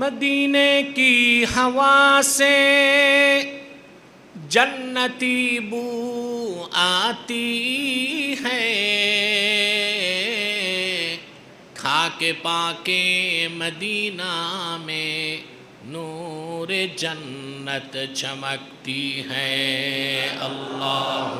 मदीने की हवा से जन्नती बू आती है। खा खाके पाके मदीना में नूर जन्नत चमकती है। अल्लाहुम्मा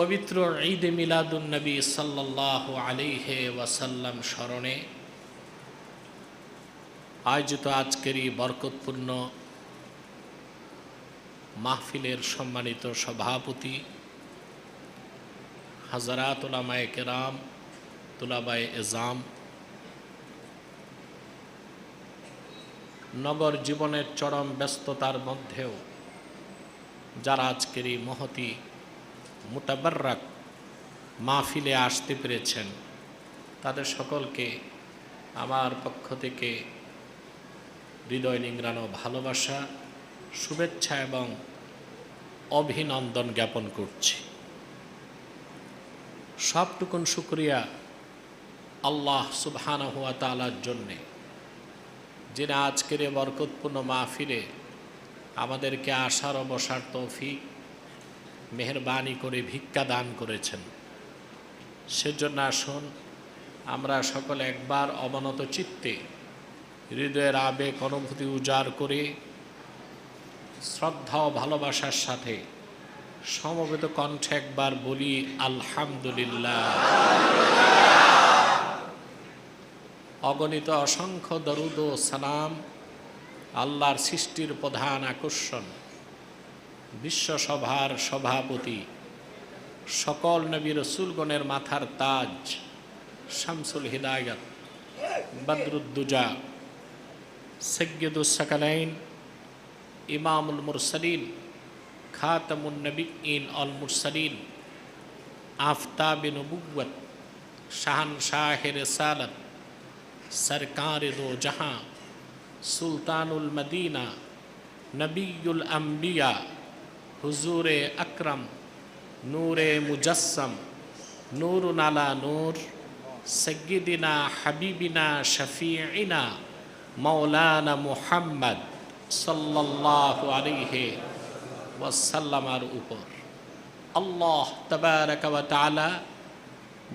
পবিত্র ঈদ মিলাদুন নবী সাল্লাহ আলিহে ওয়াসাল্লাম স্মরণে আয়োজিত আজকের এই বরকতপূর্ণ মাহফিলের সম্মানিত সভাপতি হাজারাত উলামায়ে কেরাম, তুলাবায়ে এজাম, নগর জীবনের চরম ব্যস্ততার মধ্যেও যারা আজকের এই মহতি মোটাবার্রাক মাহফিলে আসতে পেরেছেন। তাদের সকলকে আমার পক্ষ থেকে হৃদয় নিংড়ানো ভালোবাসা, শুভেচ্ছা এবং অভিনন্দন জ্ঞাপন করছি। সবটুকুন শুক্রিয়া আল্লাহ সুবহান হুয়া তালার জন্যে, যিনি আজকের বরকতপূর্ণ মাহফিলে আমাদেরকে আসার অবসার তৌফিক মেহরবানি করে, ভিক্ষা দান করেছেন। সেজন্য আসুন, আমরা সকলে একবার অবনত চিত্তে হৃদয়ের আবেগ, অনুভূতি উজাড় করে শ্রদ্ধা ও ভালোবাসার সাথে সমবেত কণ্ঠে একবার বলি, আলহামদুলিল্লাহ। অগণিত অসংখ্য দরুদ ও সালাম, আল্লাহর সৃষ্টির প্রধান আকর্ষণ। বিশ্বসভার সভাপতি, সকল নবী রসুলগণের মাথার তাজ, শামসুল হিদায়ত, বদরুদ্দুজা সৈয়দুসাকালাইন ইমামুল মুরসলিন, খাতামুন নবীন অল মুরসলিন, আফতাব নবুয়ত শাহান শাহের সালত সরকার জাহাঁ, সুলতানুল মদিনা নবীল আম্বিয়া হুজুর আকরম, নূরে মুজসম নূর নালা নূর সৈয়দিনা হাবিবিনা শফিনা মৌলানা মুহাম্মদ সাল্লাহ আলিহে ওয়াসাল্লামার উপর। আল্লাহ তবারক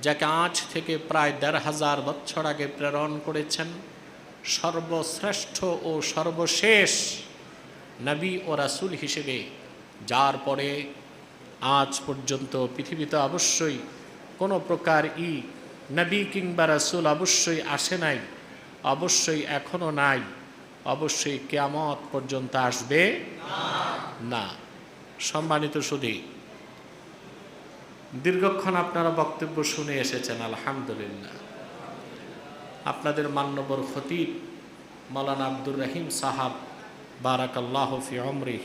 যাকে আঁচ থেকে প্রায় দেড় হাজার বছর আগে প্রেরণ করেছেন, সর্বশ্রেষ্ঠ ও সর্বশেষ নবী ও রাসুল হিসেবে যার পরে আজ পর্যন্ত পৃথিবীতে অবশ্যই কোনো প্রকার ই নবী কিংবা রাসুল অবশ্যই আসে নাই, অবশ্যই এখনও নাই, অবশ্যই কেয়ামত পর্যন্ত আসবে না। সম্মানিত সুধী, দীর্ঘক্ষণ আপনারা বক্তব্য শুনে এসেছেন, আলহামদুলিল্লাহ। আপনাদের মান্যবর খতিব মৌলানা আব্দুর রহিম সাহাব, বারাকাল্লাহ ফি অমরি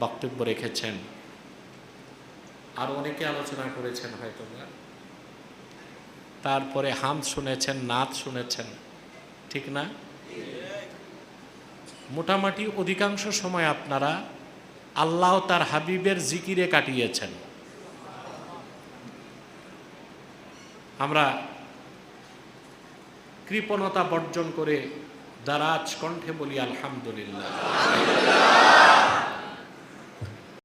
বক্তব্য রেখেছেন। আর অনেকে আলোচনা করেছেন হয়তো তারপরে হাম শুনেছেন নাচ শুনেছেন, ঠিক না? মোটামুটি অধিকাংশ সময় আপনারা আল্লাহ তার হাবিবের জিকিরে কাটিয়েছেন। আমরা কৃপণতা বর্জন করে দারাজ কণ্ঠে বলি, আলহামদুলিল্লাহ।